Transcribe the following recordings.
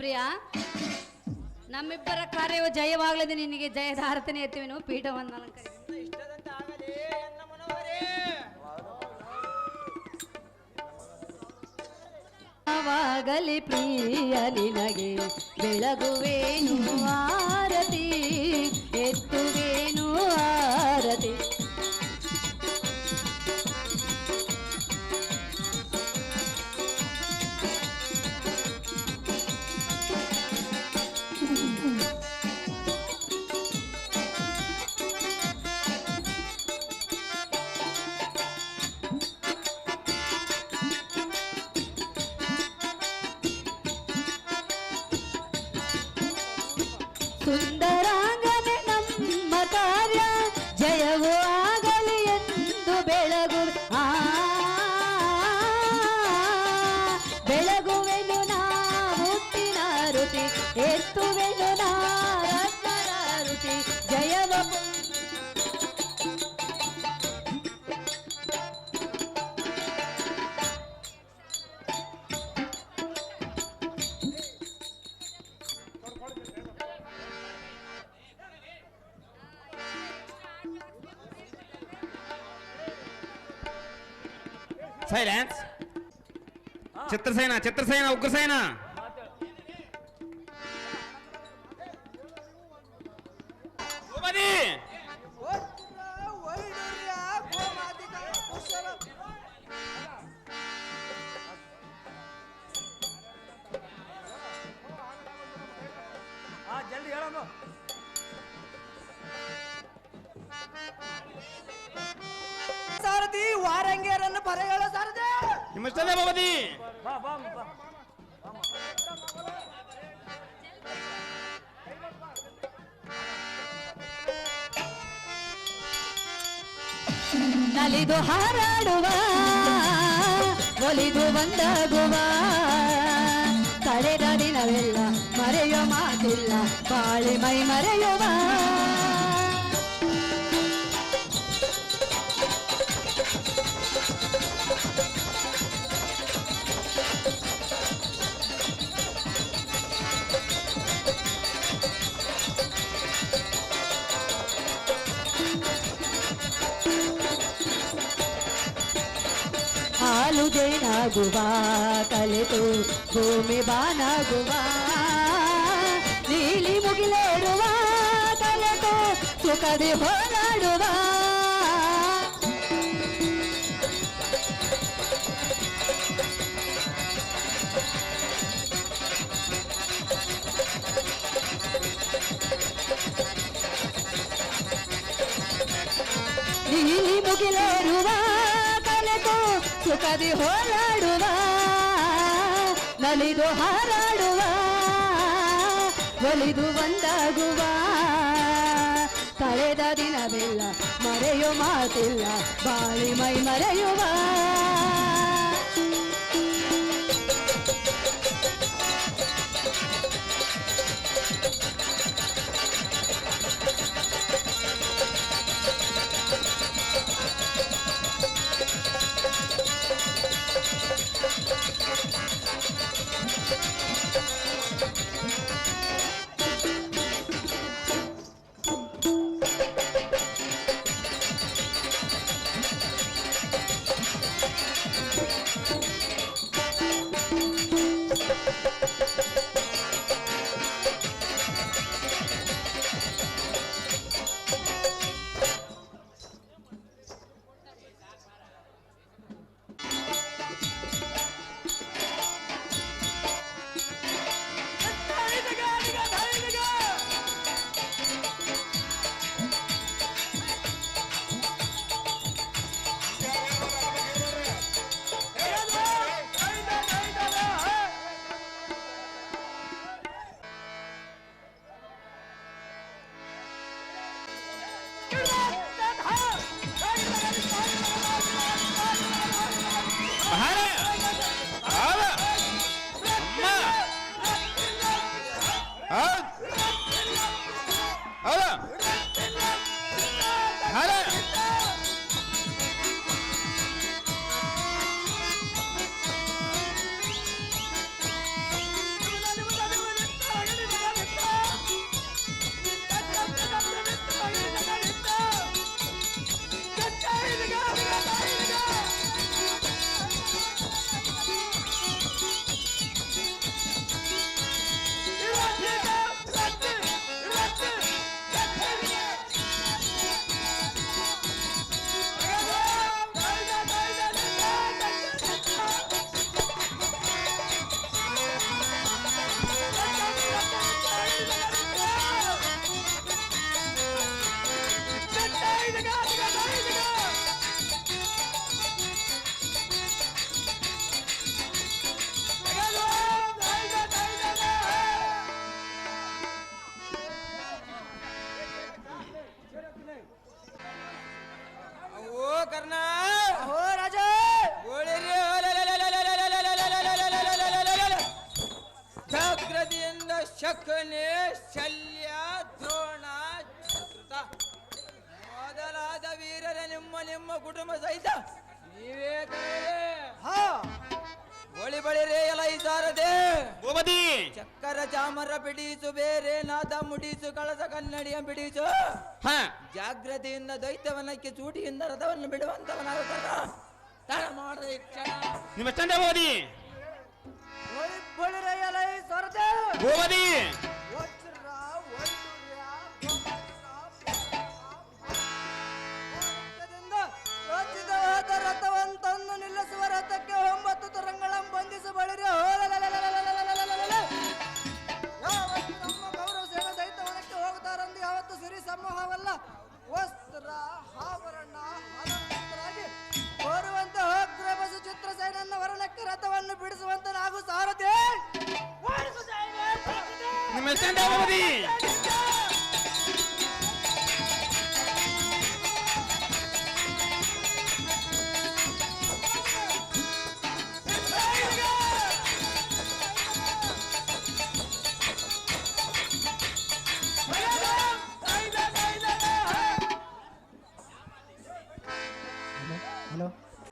ಪ್ರಿಯ ನಮ್ಮಿಬ್ಬರ ಕಾರ್ಯವು ಜಯವಾಗಲಿದೆ. ನಿನಗೆ ಜಯಧಾರತನೆ ಎತ್ತುವೆನು ಪೀಠವನ್ನು ಅಲಂಕರಿಸಿ. ಇಷ್ಟದಂತೆ ಆಗಲಿ ಎನ್ನ ಮನೋಹರೇ. ಯಾವಾಗಲಿ ಪ್ರಿಯ ನಿನಗೆ ಬೆಳಗುವೇನು ಆರತಿ ಚಿತ್ರಸೇನ ಚಿತ್ರಸೇನ ಉಗ್ರಸೇನ? ಸಾರದಿ ಹಾ ಜಲ್ದಿ ಹೇಳಮ್ಮ. ಸಾರಥಿ ವಾರಂಗಿಯರನ್ನು ಬರ ಹೇಳೋ ಸಾರಥಿ. ನಿಮ್ಮಷ್ಟೇ ಭೂಪತಿ! ಬಾ ನಲಿದು ಹಾರಾಡುವ ಒಲಿದು ಬಂದಾಗುವ. ಕಳೆದ ದಿನವೆಲ್ಲ ಮರೆಯೋ ಮಾತಿಲ್ಲ ಬಾಳಿ ಮೈ ಮರೆಯುವ. ಹಾಲು ಜೇನಾಗುವ ಕಲಿತು ಭೂಮಿ ಬಾನಾಗುವ ನೀಲಿ ಮುಗಿಲೇರುವ ಕಲಿತು ಸುಖದಿ ಹೋರಾಡುವ ನೀಲಿ ಮುಗಿಲೇರುವ ಕಲಿತು ಸುಖದಿ ಹೋರಾಡುವ ನಲಿದು ಹಾರಾಡುವ ಒಲಿದು ಒಂದಾಗುವ. ಕಳೆದ ದಿನವಿಲ್ಲ ಮರೆಯು ಮಾತಿಲ್ಲ ಬಾಳಿ ಮೈ ಮರೆಯುವ. ದೈತ್ಯವನಕ್ಕೆ ಚೂಟಿಯಿಂದ ರಥವನ್ನು ಬಿಡುವಂತವನಾಗುತ್ತಾನ ತಡ ಕ್ಷಣ. ವಜ್ರ ವೈಡೂರ್ಯ ಮಾಣಿಕ್ಯದಿಂದ ರಚಿತವಾದ ರಥವಂತನ್ನು ನಿಲ್ಲಿಸುವ ರಥಕ್ಕೆ ಒಂಬತ್ತು ತರಂಗಳ ಬಂಧಿಸಿ ಬಳಿರಿ ಯಾವತ್ತು ನಮ್ಮ ಗೌರವ ಸೇನೆ ದೈತ್ಯವನಕ್ಕೆ ಹೋಗುತ್ತಾರೆಂದು ಯಾವತ್ತು ಸಿರಿ ಸಮೂಹವಲ್ಲ. ವಸ್ತ್ರ ಆಭರಣ ಅಲಂಕೃತರಾಗಿ ಕೋರುವಂತ ಅಗ್ರಬಸು ಚಿತ್ರಸೇನನ್ನ ವರಲಕ್ಕ ರಥವನ್ನು ಬಿಡಿಸುವಂತ ನಾವು ಸಾರಥಿ.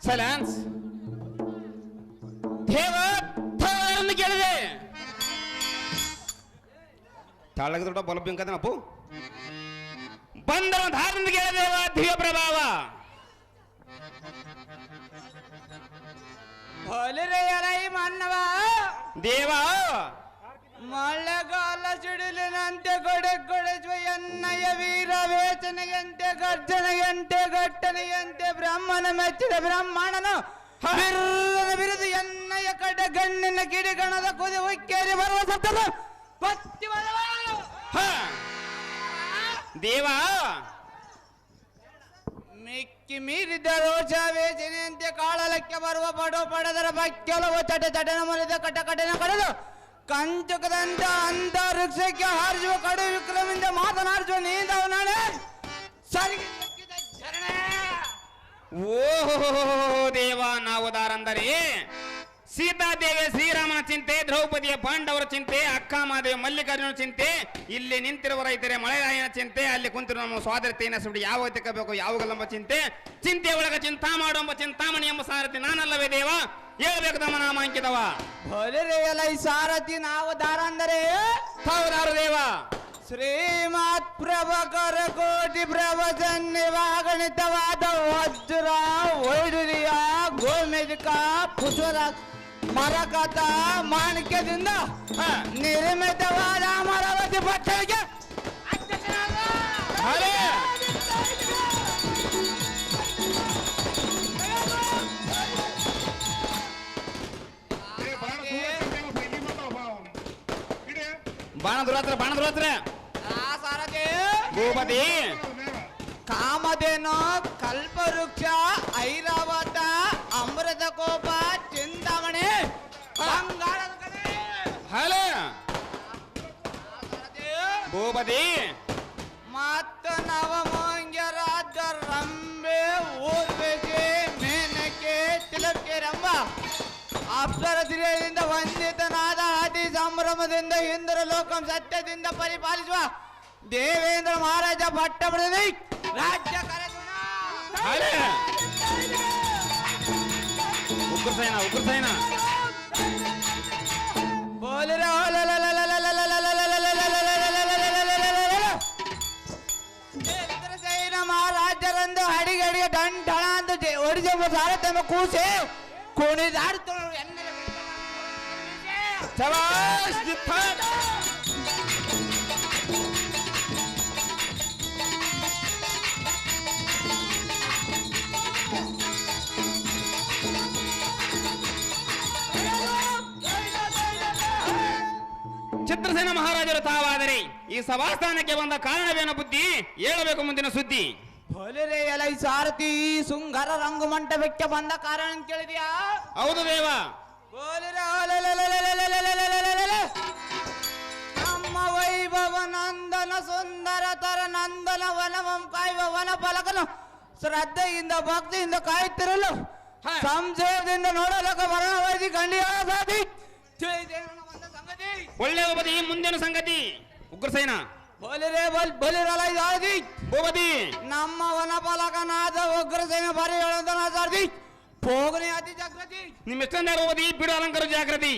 ಸಲ್ಯಾನ್ಸ್ ದೇವತ್ಥವನ್ನು ಕೇಳಿದೆ ತಳಗ ದೊಡ್ಡ ಬಲಬ್ ಹಿಂಗದನಪ್ಪು ಬಂದನ ಧಾರದಿಂದ ಕೇಳಿದೇವ ದಿವ್ಯ ಪ್ರಭಾವ ಭೋಲಿರೇ ಅರೈ ಮನ್ನವ ದೇವಾ ಮಳೆಗಾಲ ಸಿಡಿಲಿನಂತೆ ಎನ್ನಯ ವೀರ ವೇಚನೆಯಂತೆ ಗರ್ಜನೆಯಂತೆ ಘಟ್ಟನೆಯಂತೆ ಬ್ರಹ್ಮನ ಮೆಚ್ಚಿದ ಬ್ರಹ್ಮಣನು ಬಿರುದ ಬಿರುದು ಎನ್ನಯ ಕಡೆ ಗಣ್ಣಿನ ಕಿಡಿಗಣದ ಕುದಿ ಉಕ್ಕೇರಿ ಬರುವ ಸತ್ತದ ಪತ್ತಿ ದೇವ. ಮಿಕ್ಕಿ ಮೀರಿದ ರೋಷ ವೇಚನೆಯಂತೆ ಕಾಳಲಕ್ಕೆ ಬರುವ ಪಡು ಪಡೆದರ ಬಕ್ಕೆಲವು ಚಟ ಚಟನ ಮುರಿದ ಕಟ ಕಟನ ಕಡೆದು ಕಂಚಕದಂತ ಅಂತ ವೃಕ್ಷಕ್ಕೆ ಹಾರಿಸುವ ಕಡು ವಿಕ್ರಮಿಂದ ಮಾತನಾಡಿಸುವ ನೀಂದವ ನಾಳೆ ಸರಿಗೆ ಸಿಕ್ಕಿದ ಶರಣೆ. ಓಹೋ ದೇವ ನಾವು ದಾರಂದರೆ ಸೀತಾದೇವಿ ಶ್ರೀರಾಮನ ಚಿಂತೆ ದ್ರೌಪದಿಯ ಪಾಂಡವರ ಚಿಂತೆ ಅಕ್ಕ ಮಾದೇವ ಮಲ್ಲಿಕಾರ್ಜುನ ಚಿಂತೆ ಇಲ್ಲಿ ನಿಂತಿರುವ ರೈತರೇ ಮಳೆರಾಯನ ಚಿಂತೆ ಅಲ್ಲಿ ಕುಂತಿರುವ ನಮ್ಮ ಸ್ವಾತಂತ್ರ್ಯ ಸುಡಿ ಯಾವ ತೆಕ್ಕಬೇಕು ಯಾವಾಗಲ್ಲಂಬ ಚಿಂತೆ ಚಿಂತೆ ಒಳಗ ಚಿಂತಾ ಮಾಡುವ ಚಿಂತಾಮಣಿ ಎಂಬ ಸಾರಥಿ ನಾನಲ್ಲವೇ ದೇವ? ಹೇಳಬೇಕು ತಮ್ಮ ನಾಮ ಅಂಕಿತವ ಈ ಸಾರಥಿ ನಾವು ದಾರ ಅಂದರೆ? ಹೌದಾರು ದೇವ. ಶ್ರೀಮತ್ ಪ್ರಭಕರ ಕೋಟಿ ಪ್ರವಚನ್ಯವಾಗಣಿತವಾದ ವಜ್ರ ವೈಡೂರ್ಯ ಗೋಮೇಧಿಕ ಪುಷ್ಪರ ಮರಕತ ಮಾಣಿಕ್ಯದಿಂದ ಹ. ನಿರ್ಮಿತವಾದ ಅಮರಾವತಿ ಪಟ್ಟಣಕ್ಕೆ ಅಧ್ಯಕ್ಷನಾದ ಹಲೇ. ಬಾಣ ದುರಾತ್ರ ಬಾಣ ದುರಾತ್ರ ಆ ಸಾರಥಿ ಭೂಪತಿ ಕಾಮಧೇನು ಕಲ್ಪವೃಕ್ಷ ಐರಾವತ ಭೂಪತಿ ಮತ್ತ ನವಮಂಗ್ಯರಾದ ರಂಬೆ ಊರ್ವಶಿ ಮೇನಕೆ ತಿಲಕ್ಕೆರೆಂಬ ಅಪ್ಸರ ಸಿರಿಯಿಂದ ವಂದಿತನಾದ ಅತಿ ಸಂಭ್ರಮದಿಂದ ಇಂದ್ರ ಲೋಕಂ ಸತ್ಯದಿಂದ ಪರಿಪಾಲಿಸುವ ದೇವೇಂದ್ರ ಮಹಾರಾಜ ಪಟ್ಟಬಡದಿ ರಾಜ್ಯ ಕರೆದುಣ ಹಲೋ ಉಗ್ರಸೇನ ಉಗ್ರಸೇನ ಬೋಲಿರ ದಂಡಳ ಅಂತ ಒಡಿಜ ತಮ್ಮ ಕೂಸೆ ಕುಣಿದಾಡ್ತು. ಚಿತ್ರಸೇನ ಮಹಾರಾಜರು ತಾವಾದರೆ ಈ ಸಭಾಸ್ಥಾನಕ್ಕೆ ಬಂದ ಕಾರಣವೇನ ಬುದ್ಧಿ ಹೇಳಬೇಕು ಮುಂದಿನ ಸುದ್ದಿ ಒಲಿರೆ ಎಲೈ ಸಾರಥಿ ಸುಂಗರ ರಂಗು ಮಂಟಪಕ್ಕೆ ಬಂದ ಕಾರಣ ಕೇಳಿದ್ಯಾ? ಹೌದು ದೇವ. ನಮ್ಮ ವೈಭವ ನಂದನ ಸುಂದರ ತರ ನಂದನ ವನವಂ ಕಾಯುವ ವನ ಫಲಕನು ಶ್ರದ್ಧೆಯಿಂದ ಭಕ್ತಿಯಿಂದ ಕಾಯುತ್ತಿರಲು ಸಂಶಯದಿಂದ ನೋಡಲಕ ವರ್ಣವೈದಿ ಗಂಡಿಯ ಸಾಧಿ ತಿಳಿದೇ ಸಂಗತಿ. ಒಳ್ಳೆಯ ಮುಂದಿನ ಸಂಗತಿ. ಉಗ್ರಸೇನಾ. ಬೋಲಿರೇ ಬೋಲ್ ಬೋಲಿರಲ್ಲ ಇದು ಆದಿ ಭೂಪತಿ. ನಮ್ಮ ವನಪಾಲಕನಾದ ಉಗ್ರಸೇನ ಬಾರಿ ಹೇಳೋದನ್ನ ಹೋಗನೇ ಅತಿ ಜಾಗೃತಿ ನಿಮ್ಮ ಎಷ್ಟೊಂದು ಭೂಪತಿ ಬಿಡು ಅಲಂಕಾರ ಜಾಗೃತಿ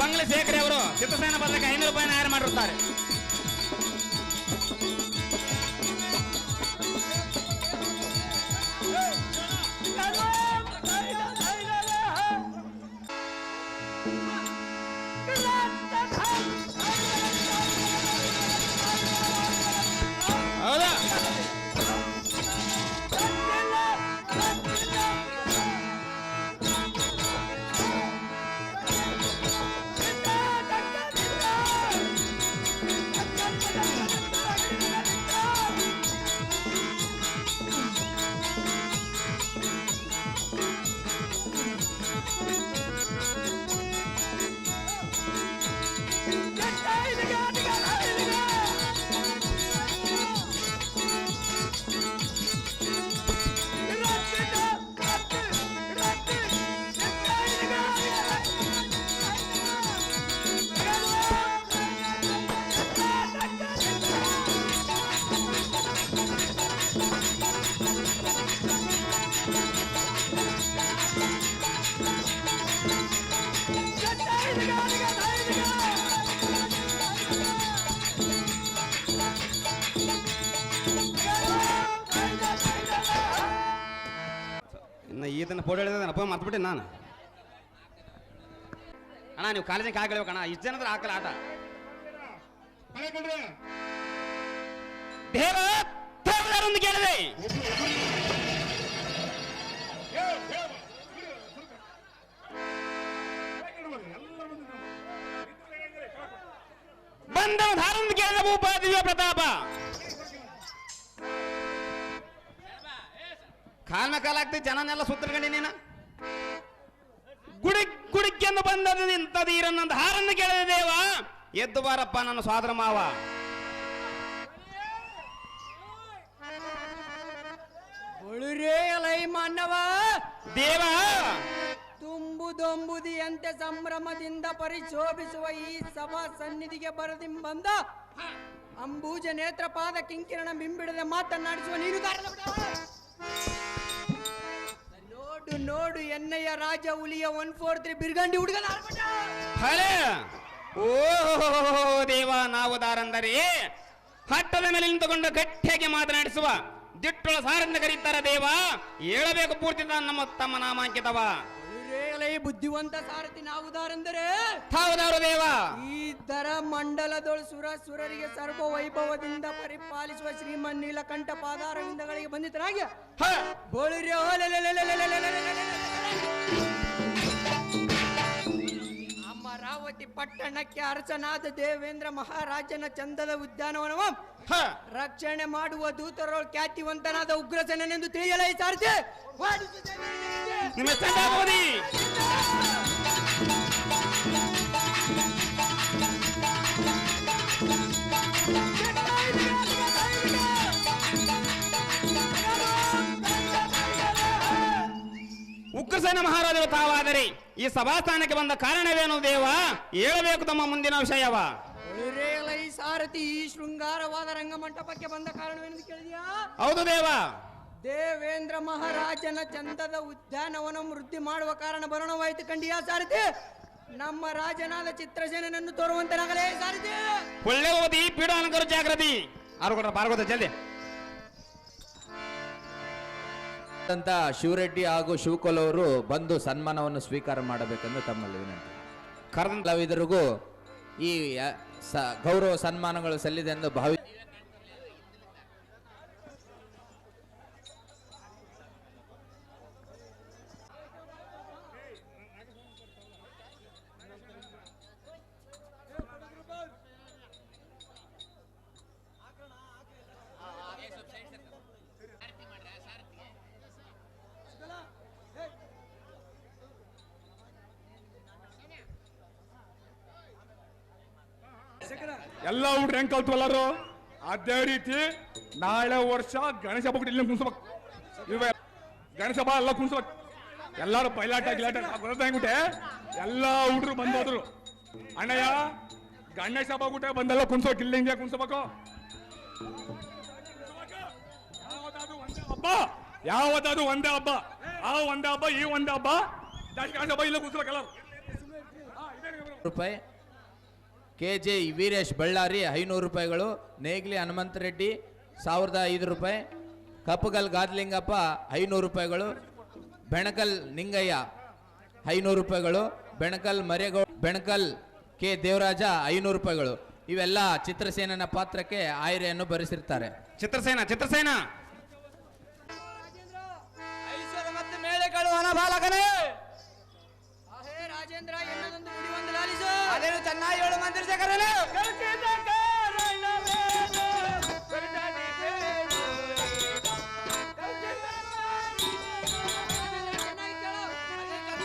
ಬಂಗ್ಲೆ ಶೇಖರಿ ಅವರು ಚಿತ್ರಸೇನ ಬದಲಿಗೆ ಐನೂರು ರೂಪಾಯಿನ ಹಾರು ಮಾಡಿರುತ್ತಾರೆ. ಈತನ ಫೋಟೋ ಹೇಳಿದ ಅಪ್ಪ ಮರ್ತ್ಬಿಟ್ಟೆ ನಾನು. ಅಣ್ಣ, ನೀವು ಕಾಲೇಜಿಗೆ ಹಾಕಲೇಬೇಕು ಅಣ್ಣ ಇಷ್ಟು ಜನದ್ರ ಹಾಕಲ್ಲ ಆಟ. ಕೇಳಿದೆ. ಬಂದವ ಧಾರೊಂದು ಕೇಳಿದ ಭೂಪ ದಿವ್ಯ ಪ್ರತಾಪ. ಕಾಲ್ನ ಕಾಲ ಆಗ್ತೈತಿ ಜನನೆಲ್ಲ ಸುತ್ತರ್ಗಂಡಿ ನೀನ. ಗುಡಿ ಗುಡಿಕೆಂದು ಬಂದದ ನಿಂತದೀರನ್ನೊಂದು ಹಾರನ್ನು ಕೇಳಿದೆ ದೇವ. ಎದ್ದು ಬಾರಪ್ಪ ನನ್ನ ಸ್ವಾದ್ರ ಮಾವ. ಮಾನವ. ದೇವ. ತುಂಬುದೊಂಬುದಿಯಂತೆ ಸಂಭ್ರಮದಿಂದ ಪರಿಶೋಭಿಸುವ ಈ ಸಭಾ ಸನ್ನಿಧಿಗೆ ಬರದಿಂಬಂದ ಅಂಬೂಜ ನೇತ್ರಪಾದ ಕಿಂಕಿರಣ ಬಿಂಬಿಡದೆ ಮಾತನಾಡಿಸುವ ನೀನು ಬಿಡ. ನೋಡು ಎನ್ನಯ್ಯ ರಾಜ ಹುಲಿಯ ಒನ್ ಫೋರ್ ತ್ರೀ ಬಿರ್ಗಂಡಿ ಹುಡುಗನ ಓ ದೇವ ನಾವು ದಾರಂದರೆ ಹಟ್ಟದ ಮೇಲೆ ನಿಂತುಕೊಂಡು ಗಟ್ಟಿಯಾಗಿ ಮಾತನಾಡಿಸುವ ದಿಟ್ಟುಳ ಸಾರಿಂದ ಕರೀತಾರ ದೇವ. ಹೇಳಬೇಕು ಪೂರ್ತಿ ನಮ್ಮ ತಮ್ಮ ನಾಮಾಂಕಿತವ. ಒಳುರೇ ಲೈ ಬುದ್ಧಿವಂತ ಸಾರಥಿ ನಾವುದಾರೆಂದರೆ? ದೇವ. ಈ ದರ ಮಂಡಲದೊಳು ಸುರ ಸುರರಿಗೆ ಸರ್ವ ವೈಭವದಿಂದ ಪರಿಪಾಲಿಸುವ ಶ್ರೀಮನ್ ನೀಲಕಂಠ ಪಾದಾರವಿಂದಗಳಿಗೆ ಬಂದಿತನಾಗಿ ಬೋಳಿರಿ ಅಮರಾವತಿ ಪಟ್ಟಣಕ್ಕೆ ಅರಸನಾದ ದೇವೇಂದ್ರ ಮಹಾರಾಜನ ಚಂದದ ಉದ್ಯಾನವನವ. ರಕ್ಷಣೆ ಮಾಡುವ ದೂತರೊಳ ಖ್ಯಾತಿವಂತನಾದ ಉಗ್ರಸೇನೆಂದು ತಿಳಿಯಲೇ ಸಾರಥಿ ಉಗ್ರಸೇನ ಮಹಾರಾಜರು ತಾವಾದರೆ ಈ ಸಭಾಸ್ಥಾನಕ್ಕೆ ಬಂದ ಕಾರಣವೇನು ದೇವ? ಹೇಳಬೇಕು ತಮ್ಮ ಮುಂದಿನ ವಿಷಯವ. ಈ ಸಾರಥಿ ಈ ಶೃಂಗಾರವಾದ ರಂಗಮಂಟಪಕ್ಕೆ ಬಂದ ಕಾರಣವೇನು ಕೇಳಿದ್ಯಾ? ಹೌದು ದೇವ. ದೇವೇಂದ್ರ ಮಹಾರಾಜನ ಚಂದದ ಉದ್ಯಾನವನ ವೃದ್ಧಿ ಮಾಡುವ ಕಾರಣ ಬರೋಣವಾಯಿತು ಕಂಡಿಯಾ ಸಾರಥಿ? ನಮ್ಮ ರಾಜನಾದ ಚಿತ್ರಸೇನನ್ನು ತೋರುವಂತನಾಗಲೇ ಸಾರಥಿ. ಒಳ್ಳೆ ಓದಿ ಪೀಡಾನಕರು ಜಾಗೃತಿ ಆರುಗಡ ಪಾರ್ಗೋದ ಜಲ್ದಿ. ಅಂತ ಶಿವರೆಡ್ಡಿ ಹಾಗೂ ಶಿವಕೋಲ್ ಅವರು ಬಂದು ಸನ್ಮಾನವನ್ನು ಸ್ವೀಕಾರ ಮಾಡಬೇಕೆಂದು ತಮ್ಮಲ್ಲಿ ವಿನಂತಿ. ಕರ್ನಾಟಕ ಈ ಗೌರವ ಸನ್ಮಾನಗಳು ಸಲ್ಲಿದೆ ಎಂದು ಭಾವಿ ಎಲ್ಲ ಹುಡ್ರಿ ಹೆಂಗ್ ಕಲ್ತ್ವಲ್ಲರು ಅದೇ ರೀತಿ ನಾಳೆ ವರ್ಷ ಗಣೇಶ ಹಬ್ಬ ಇಲ್ಲಿ ಕುಣಿಸ್ಬೇಕು. ಇವ ಗಣೇಶ ಹಬ್ಬ ಎಲ್ಲ ಕುಂಸ ಎಲ್ಲಾರು ಪೈಲಾಟ ಗಿಲಾಟ ಗೊತ್ತಾಗ್ಬಿಟ್ಟೆ ಎಲ್ಲ ಹುಡ್ರು ಬಂದೋದ್ರು ಅಣ್ಣಯ್ಯ ಗಣೇಶ ಹಬ್ಬ ಗುಟ್ಟೆ ಬಂದೆಲ್ಲ ಕುಂಸೋ ಇಲ್ಲಿ ಹಿಂಗೆ ಯಾವತ್ತಾದ್ರೂ ಒಂದೇ ಹಬ್ಬ ಯಾವತ್ತಾದ್ರೂ ಒಂದೇ ಹಬ್ಬ ಆ ಒಂದೇ ಹಬ್ಬ ಈ ಒಂದೇ ಹಬ್ಬ ಗಣೇಶ ಹಬ್ಬ ಇಲ್ಲ ಕುಂಸ್ಬೇಕಲ್ಲ ರೂಪಾಯಿ. ಕೆ ಜೆ ವೀರೇಶ್ ಬಳ್ಳಾರಿ ಐನೂರು ರೂಪಾಯಿಗಳು ನೇಗ್ಲಿ ಹನುಮಂತ ರೆಡ್ಡಿ ಸಾವಿರದ ಐದು ರೂಪಾಯಿ ಕಪ್ಪಗಲ್ ಗಾದ್ಲಿಂಗಪ್ಪ ಐನೂರು ರೂಪಾಯಿಗಳು ಬೆಣಕಲ್ ನಿಂಗಯ್ಯ ಐನೂರು ರೂಪಾಯಿಗಳು ಬೆಣಕಲ್ ಮರೇಗೌಡ ಬೆಣಕಲ್ ಕೆ. ದೇವರಾಜ ಐನೂರು ರೂಪಾಯಿಗಳು. ಇವೆಲ್ಲ ಚಿತ್ರಸೇನನ ಪಾತ್ರಕ್ಕೆ ಆಯ್ರೆಯನ್ನು ಭರಿಸಿರ್ತಾರೆ ಚಿತ್ರಸೇನ ಚಿತ್ರಸೇನ! ಬಾಲಕನೇ!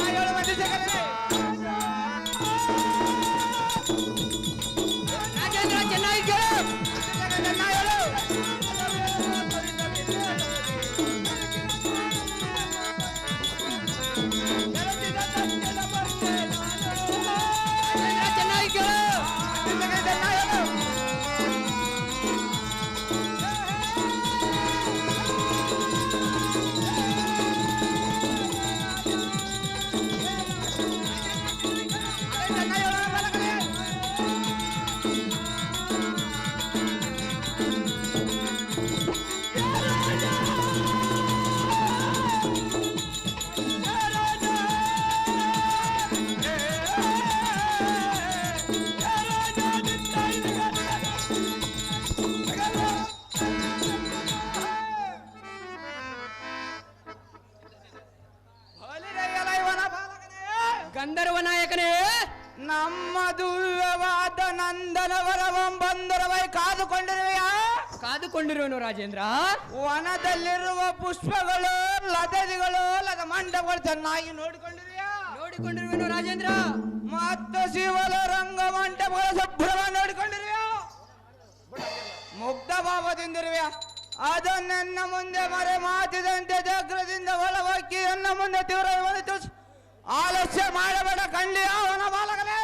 ಹೇಳು ಮಂದಿರ ಶೇಖರನೇ ಚೆನ್ನಾಗಿ ಕೇಳು. ಲತದಿಗಳು ಲದ ಮಂಡಪಗಳು ಚೆನ್ನಾಗಿ ನೋಡಿಕೊಂಡಿರುವೆಯಾ ನೋಡಿಕೊಂಡಿರುವನು ರಾಜೇಂದ್ರ? ಮತ್ತು ಶಿವಲ ರಂಗ ಮಂಟಪಗಳು ಶುಭ್ರವಾಗಿ ನೋಡಿಕೊಂಡಿರುವೆಯಾ ಮುಗ್ಧ ಭಾವದಿಂದಿರುವೆಯಾ. ಅದನ್ನೆನ್ನ ಮುಂದೆ ಮರೆ ಮಾತಿದಂತೆ ಜಾಗ್ರದಿಂದ ಒಳಹೊಕ್ಕಿ ಎನ್ನ ಮುಂದೆ ತೀವ್ರ ತಿಳಿಸು. ಆಲಸ್ಯ ಮಾಡಬೇಡ ಕಂಡಿ ಅವನ ಬಾಲಕನೇ.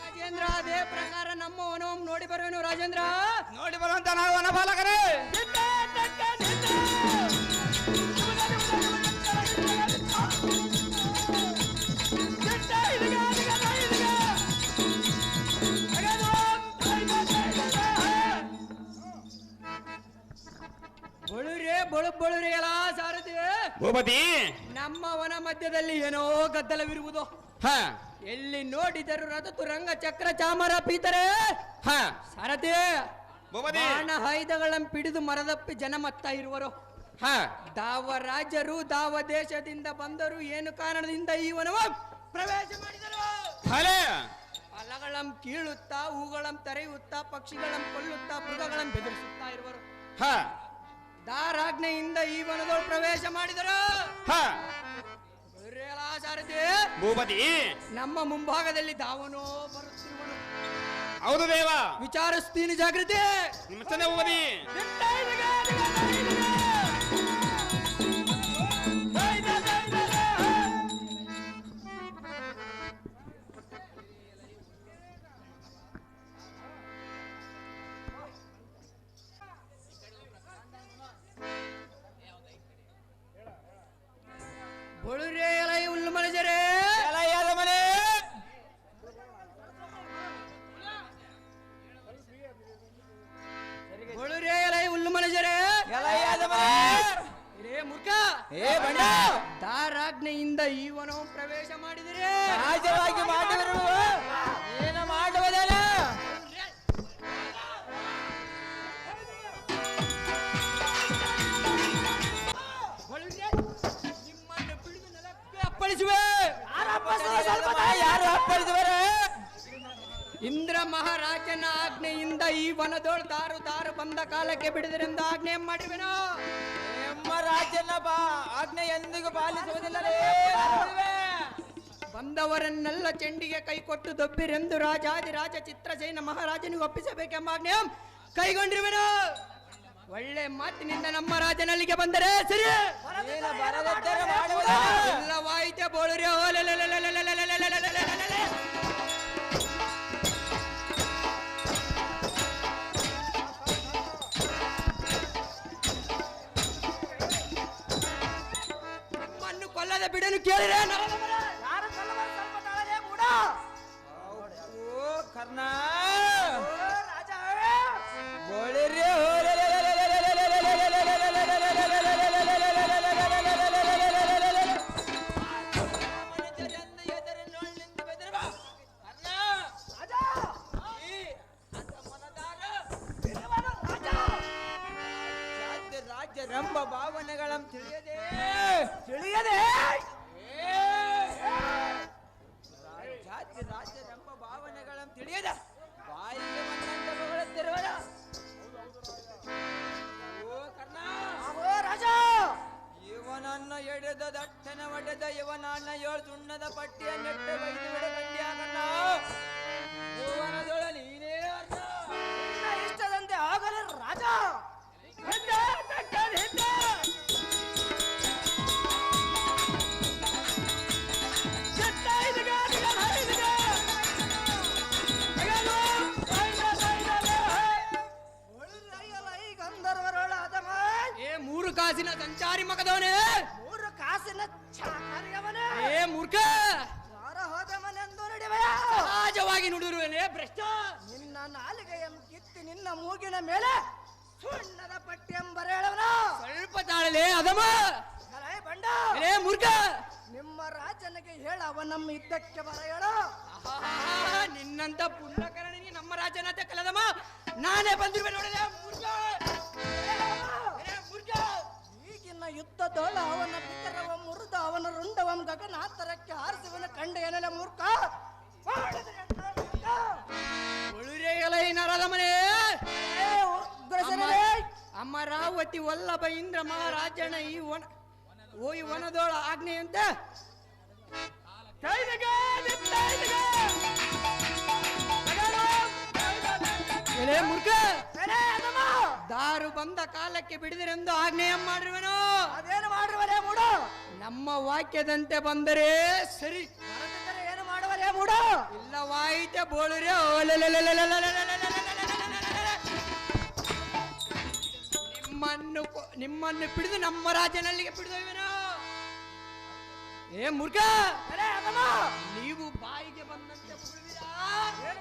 ರಾಜೇಂದ್ರ ಅದೇ ಪ್ರಕಾರ ನಮ್ಮ ವನವಂ ನೋಡಿ ಬರುವನು ರಾಜೇಂದ್ರ? ನೋಡಿ ಬರುವಂತ ನಾವು ಅವನ ಬಾಲಕನೇ ಬಳುರೇ ಬಳು ಬಳುರೇ ಎಲ್ಲ ಸಾರಥಿ. ಭೂಪತಿ! ನಮ್ಮ ವನ ಮಧ್ಯದಲ್ಲಿ ಏನೋ ಗದ್ದಲವಿರುವುದು. ಹ. ಎಲ್ಲಿ ನೋಡಿದರು ರಥ ತುರಂಗ ಚಕ್ರ ಚಾಮರ ಪೀತರೆ. ಹ. ಸಾರಥಿ ಭೂಪತಿ! ಬಾಣ ಆಯುಧಗಳನ್ನು ಪಿಡಿದು ಮರದಪ್ಪಿ ಜನ ಮತ್ತ ಇರುವರು. ಹ. ದಾವ ರಾಜರು ದಾವ ದೇಶದಿಂದ ಬಂದರು ಏನು ಕಾರಣದಿಂದ ಈ ವನವ ಪ್ರವೇಶ ಮಾಡಿದರು ಹಲೆ! ಫಲಗಳಂ ಕೀಳುತ್ತಾ ಹೂಗಳಂ ತರೆಯುತ್ತಾ ಪಕ್ಷಿಗಳಂ ಕೊಲ್ಲುತ್ತಾ ಮೃಗಗಳಂ ಬೆದರಿಸುತ್ತಾ ಇರುವರು. ಹ. ದಾರಾಜ್ಞೆಯಿಂದ ಈ ವನದೊಳು ಪ್ರವೇಶ ಮಾಡಿದರು. ಸಾರಥಿ ಭೂಪತಿ. ನಮ್ಮ ಮುಂಭಾಗದಲ್ಲಿ ದಾವನೋ ಬರುತ್ತಿರುವನು. ಹೌದು ದೇವ. ವಿಚಾರಿಸ್ತೀನಿ ಜಾಗೃತಿ. ಭೂಪತಿ. ಬಳುರೇ ಎಲೈ ಉಲ್ಲು ಮಲಜರೆ ಎಲೈಯಾದ ಮನೆ. ಬಳುರೇ ಎಲೈ ಹುಲ್ಲು ಮಲಜರೆ ಎಲೆಯಾದ ಮನೆ. ರೇ ಮೂರ್ಖ. ಏ ಬಣ್ಣ ದಾರಾಜ್ಞೆಯಿಂದ ಈ ವನವು ಪ್ರವೇಶ ಮಾಡಿದರೆ. ಸಹಜವಾಗಿ ಮಾಡಿದರು ಯಾರು ಅಪ್ಪಳಿಸುವರೆ ಇಂದ್ರ ಮಹಾರಾಜನ ಆಜ್ಞೆಯಿಂದ ಈ ವನದೋಳು ದಾರು ದಾರು ಬಂದ ಕಾಲಕ್ಕೆ ಬಿಡಿದ್ರಿಂದ ಆಜ್ಞೆ ಮಾಡಿವೆನೋ? ನಮ್ಮ ರಾಜನ ಬಾ ಆಜ್ಞೆ ಎಂದಿಗೂ ಪಾಲಿಸುವುದಿಲ್ಲ ಬಂದವರನ್ನೆಲ್ಲ ಚೆಂಡಿಗೆ ಕೈ ಕೊಟ್ಟು ದೊಬ್ಬಿರೆಂದು ರಾಜಾದಿ ರಾಜ ಚಿತ್ರಸೇನ ಮಹಾರಾಜನಿಗೆ ಒಪ್ಪಿಸಬೇಕೆಂಬ ಆಜ್ಞೆ ಕೈಗೊಂಡಿರುವೆನು? ಒಳ್ಳೆ ಮಾತಿನಿಂದ ನಮ್ಮ ರಾಜನಲ್ಲಿಗೆ ಬಂದರೆ ಸರಿ? ಇಲ್ಲವಾಯ್ತೆ ಬೋಳರಿ ಮಣ್ಣು ಕೊಲ್ಲದ ಬಿಡಲು ಕೇಳಿದ್ರೆ ಕರ್ನಾ ತಿಳಿಯದ? ಬಾಯಿಗೆ ಬಂದಂತೆ ಓ ಕರ್ಣ ಓ ರಾಜ. ಇವನನ್ನ ಎಡೆದ ದಟ್ಟನ ಒಡೆದ ಇವನನ್ನ ಏಳು ಸುಣ್ಣದ ಪಟ್ಟಿಯ ನೆಟ್ಟ ಬೈದು ಬಿಡ ಮಗದವನೇ ಮೂರು ಕಾಸಿನ ಚಾಕರಿಯವನೇ ಏ ಮೂರ್ಖ! ಯಾರ ಹೋದವನೆಂದು ನಡಿವೆಯ? ಸಹಜವಾಗಿ ನುಡಿರುವನೇ ಭ್ರಷ್ಟ! ನಿನ್ನ ನಾಲಿಗೆಯನ್ನು ಕಿತ್ತಿ ನಿನ್ನ ಮೂಗಿನ ಮೇಲೆ ಸುಣ್ಣದ ಪಟ್ಟಿ ಎಂಬರೇಳವನ ಸ್ವಲ್ಪ ತಾಳಲೆ ಅದಮ ಬಂಡ. ಏ ಮೂರ್ಖ! ನಿಮ್ಮ ರಾಜನಿಗೆ ಹೇಳ ಅವ ನಮ್ಮ ಇದ್ದಕ್ಕೆ ಬರ ಹೇಳ. ನಿನ್ನಂತ ಪುಣ್ಯಕರಣಿಗೆ ನಮ್ಮ ರಾಜನಾಥ ಕಲದಮ್ಮ. ನಾನೇ ಬಂದಿರುವೆ ನೋಡಿದೆ ಮೂರ್ಖ! ಅವನ ಯುದ್ಧದೋಳ ಅವನ ಬಿಕರವ ಮುರಿದ ಅವನ ರುಂಡವಂ ಗಗನಾಂತರಕ್ಕೆ ಆರಿಸುವನ ಕಂಡ ಏನಲ್ಲ ಮೂರ್ಖ. ನರದಮನೆ ಅಮರಾವತಿ ವಲ್ಲಭ ಇಂದ್ರ ಮಹಾರಾಜನ ಈ ವನ ಓ ಈ ವನದೋಳ ಆಜ್ಞೆಯಂತೆ ಮುರ್ಖ. ದಾರು ಬಂದ ಕಾಲಕ್ಕೆ ಬಿಡಿದರೆಂದು ಆಜ್ಞೆಯ ಮಾಡಿರುವೆನು ಅದೇನು ಮಾಡಿರುವರೇ ಮೂಡ ನಮ್ಮ ವಾಕ್ಯದಂತೆ ಬಂದರೆ ಸರಿ ಬರದಿದ್ದರೆ ಏನು ಮಾಡುವರೇ ಮೂಡು ಇಲ್ಲವಾಯಿತೆ ಬೋಳುರೆ ನಿಮ್ಮನ್ನು ಕೊ- ನಿಮ್ಮನ್ನು ಬಿಡಿದು ನಮ್ಮ ರಾಜನಲ್ಲಿಗೆ ಬಿಡಿದವೇನೋ ಏ ಮುರ್ಗ? ನೀವು ಬಾಯಿಗೆ ಬಂದಂತೆ ಬುಗುಳುವಿರಾ? ಏನು?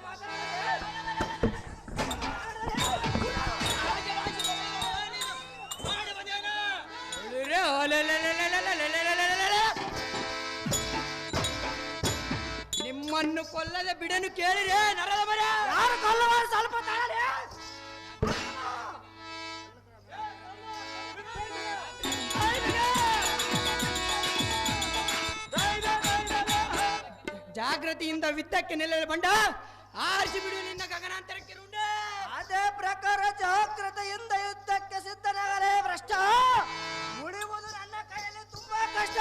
ನಿಮ್ಮನ್ನು ಕೊಲ್ಲದೆ ಬಿಡನು ಕೇಳಿರಿ? ನರದ ಮರ ಯಾರು ಕೊಲ್ಲುವರು ಸ್ವಲ್ಪ ಜಾಗೃತಿಯಿಂದ ವಿತ್ತಕ್ಕೆ ನೆಲೆ ಬಂಡ. ಆರಿಸಿ ಬಿಡು ನಿನ್ನ ಗಗನಾಂತರಕ್ಕೆ ರುಂಡ. ಅದೇ ಪ್ರಕಾರ ಜಾಗೃತೆಯಿಂದ ಯುದ್ಧಕ್ಕೆ ಸಿದ್ಧನಾಗಲೇ ಭ್ರಷ್ಟ. ಉಳಿಯುವುದು ನನ್ನ ಕೈಯಲ್ಲಿ ತುಂಬಾ ಕಷ್ಟ.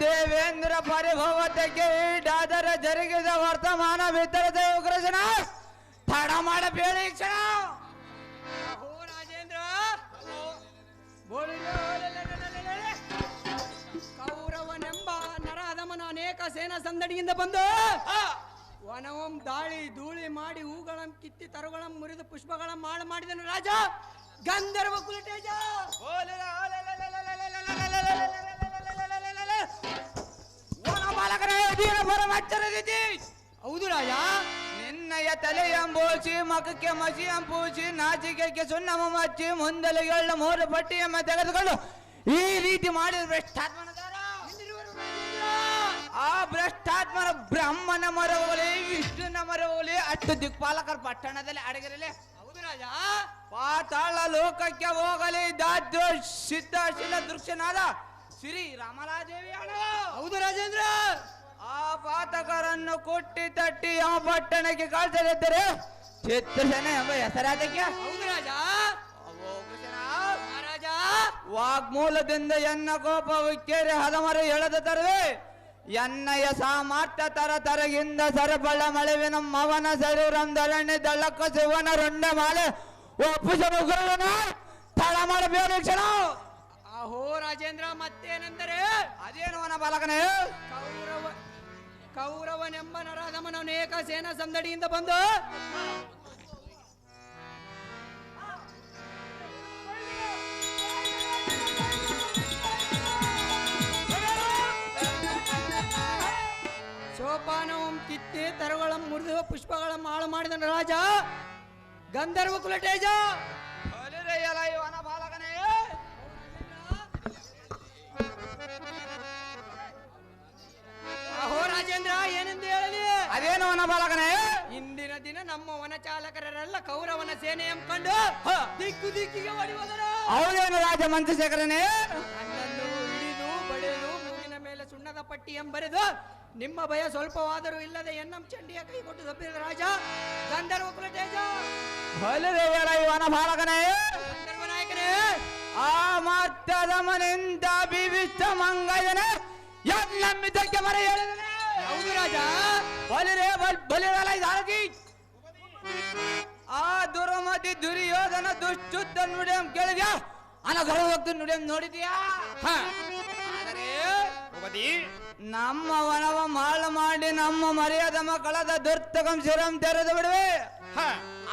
ದೇವೇಂದ್ರ ಪರಿಭವತೆಗೆ ಈಡಾದರ ಜರುಗಿದ ವರ್ತಮಾನ ವಿತರದ ಉಗ್ರಜನ ತಡ ಮಾಡಬೇಡಿ ಕ್ಷಣ ರಾಜೇಂದ್ರ. ಕೌರವನೆಂಬ ನರಾಧಮನ ಅನೇಕ ಸೇನಾ ಸಂದಡಿಯಿಂದ ಬಂದು ವನವಂ ದಾಳಿ ಧೂಳಿ ಮಾಡಿ ಹೂಗಳಂ ಕಿತ್ತಿ ತರುಗಳಂ ಮುರಿದು ಪುಷ್ಪಗಳ ಮಾಳು ಮಾಡಿದನು ರಾಜ ಗಂಧರ್ವ ಕುಲಟೇಜ ಹೌದು ರಾಜ. ನಿನ್ನಯ ತಲೆ ಎಂಬೂಚಿ ಮಖಕ್ಕೆ ಮಸಿ ಎಂಬೂಚಿ ನಾಚಿಕೆಗೆ ಸುಣ್ಣಮ ಮಚ್ಚಿ ಮುಂದಲೆಗಳ ಮೂರು ಪಟ್ಟಿಯಮ್ಮ ತೆಗೆದುಕೊಂಡು ಈ ರೀತಿ ಮಾಡಿದ ಭ್ರಷ್ಟಾತ್ಮನ ಆ ಭ್ರಷ್ಟಾತ್ಮನ ಬ್ರಹ್ಮನ ಮರವಲಿ ವಿಷ್ಣುನ ಮರವಲಿ ಅಷ್ಟು ದಿಕ್ಪಾಲಕರ ಪಟ್ಟಣದಲ್ಲಿ ಅಡಗಿರಲಿ. ಹೌದು ರಾಜ. ಪಾತಾಳ ಲೋಕಕ್ಕೆ ಹೋಗಲಿ ದಾದ್ಯ ಸಿದ್ಧ ದೃಶ್ಯನಾದ ಶ್ರೀ ರಾಮರಾಜೇವಿ ಹೌದು ರಾಜೇಂದ್ರ. ಆ ಪಾತಕರನ್ನು ಕೊಟ್ಟಿ ತಟ್ಟಿ ಆ ಪಟ್ಟಣಕ್ಕೆ ಕಳಿಸಲಿದ್ದರೆ ಚಿತ್ರಸೇನ ಎಂಬ ಹೆಸರಾದಕ್ಕೆ. ಹೌದು ರಾಜ. ಮಹಾರಾಜ ವಾಗ್ಮೂಲದಿಂದ ಎನ್ನ ಕೋಪ ವಿಕ್ಕೇರಿ ಹದಮರ ಎಳೆದ ತರವೆ ಎನ್ನಯ ಸಾಮರ್ಥ್ಯ ತರ ತರಗಿಂದ ಸರಬಳ್ಳ ಮಳೆವಿನ ಮವನ ಶರೀರಂ ದಳಣ್ಣೆ ದಳ್ಳಕ್ಕ ಶಿವನ ರೊಂಡ ಮಾಲೆ. ಒಪ್ಪುಸ ಮುಗುರನ ತಳ ಮಾಡಬೇಕು ಕ್ಷಣ. ಅಹೋ ರಾಜೇಂದ್ರ ಮತ್ತೇನೆಂದರೆ? ಅದೇನು ಅವನ ಬಾಲಕನೇ? ಕೌರವ ಕೌರವನೆಂಬ ನರಾಧಮನ ಅನೇಕ ಸೇನಾ ಸಂದಡಿಯಿಂದ ಬಂದು ಸೋಪಾನವಂ ಕಿತ್ತಿ ತರುಗಳಂ ಮುರಿದು ಪುಷ್ಪಗಳ ಹಾಳು ಮಾಡಿದ ರಾಜ ಗಂಧರ್ವ ಕುಲಟೇಜ. ಅದೇನು ಅವನ ಬಾಲಕನೇ? ಇಂದಿನ ದಿನ ನಮ್ಮ ವನಚಾಲಕರರೆಲ್ಲ ಕೌರವನ ಸೇನೆ ಎಂಬಂಡು ದಿಕ್ಕು ದಿಕ್ಕಿಗೆ ಓಡಿ ಅವರೇನು ಅವನೇನು ರಾಜ ಮಂತ್ರಶೇಖರನೇ ನನ್ನನ್ನು ಹಿಡಿದು ಬಡಿದು ಮೂಗಿನ ಮೇಲೆ ಸುಣ್ಣದ ಪಟ್ಟಿ ಎಂಬರೆದು ನಿಮ್ಮ ಭಯ ಸ್ವಲ್ಪವಾದರೂ ಇಲ್ಲದೆ ಎನ್ನಂ ಚಂಡಿಯ ಕೈ ಕೊಟ್ಟು ತಪ್ಪಿದ ರಾಜ ಗಂಧರ್ವ ಕುಲತೇಜ. ಬಲದೇವರೈವನ ಇವನ ಬಾಲಕನೇ? ಗಂಧರ್ವ ನಾಯಕನೇ. ಆ ಮತ್ತದ ಮನೆಯಿಂದ ಬಿವಿಷ್ಟ ಮಂಗಯನ ಎನ್ನಮ್ಮಿದ್ದಕ್ಕೆ ಮರೆ ಹೇಳಿದನೆ ಆ ದುರ್ಮತಿ ದುರ್ಯೋಧನ ದುಷ್ಟುದ್ದ ನುಡಿಯಂ ಕೇಳಿದ್ಯ? ಅನಗರವತ್ತು ನುಡಿಯಂ ನೋಡಿದ್ಯಾ? ಹ. ಆದರೆ ನಮ್ಮ ವನವ ಮಾಳ ಮಾಡಿ ನಮ್ಮ ಮರ್ಯಾದ ಮಕ್ಕಳದ ದುರ್ತಕಂ ಶಿರಂ ತೆರೆದು ಬಿಡುವೆ. ಹ.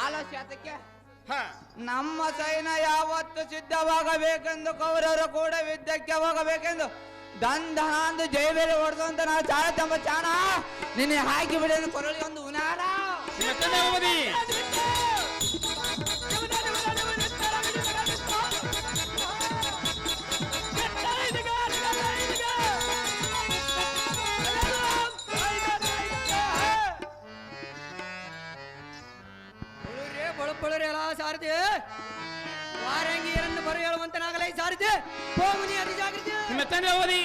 ಆಲಸ್ಯ ಅದಕ್ಕೆ ಹ. ನಮ್ಮ ಸೈನ್ಯ ಯಾವತ್ತು ಸಿದ್ಧವಾಗಬೇಕೆಂದು ಕೌರವರು ಕೂಡ ಯುದ್ಧಕ್ಕೆ ಹೋಗಬೇಕೆಂದು ದಂಧನಾಂದು ಜೈಬೇರಿ ಹೊಡೆದಂತ ನಾವು ಚಾಳ ತಮ್ಮ ಚಾಣ. ನಿನ್ನೆ ಹಾಕಿ ಬಿಡೋದು ಕೊರಳಿ ಒಂದು ಉನಾಳ ಎಷ್ಟನೇ ಭೂಪತಿ ಬಳುರೆ ಬಳು ಬಳುರೆ ಎಲ್ಲ ಸಾರಥಿ ಆರಂಗಿ ಎರಡು ಬರೆಯುವಂತನಾಗಲೇ ಸಾರಿದೆ ಹೋಗುನಿ ಅರಿಜಾಗೃತಿ ನಿಮ್ಮ ತಂದೆ ಓದಿ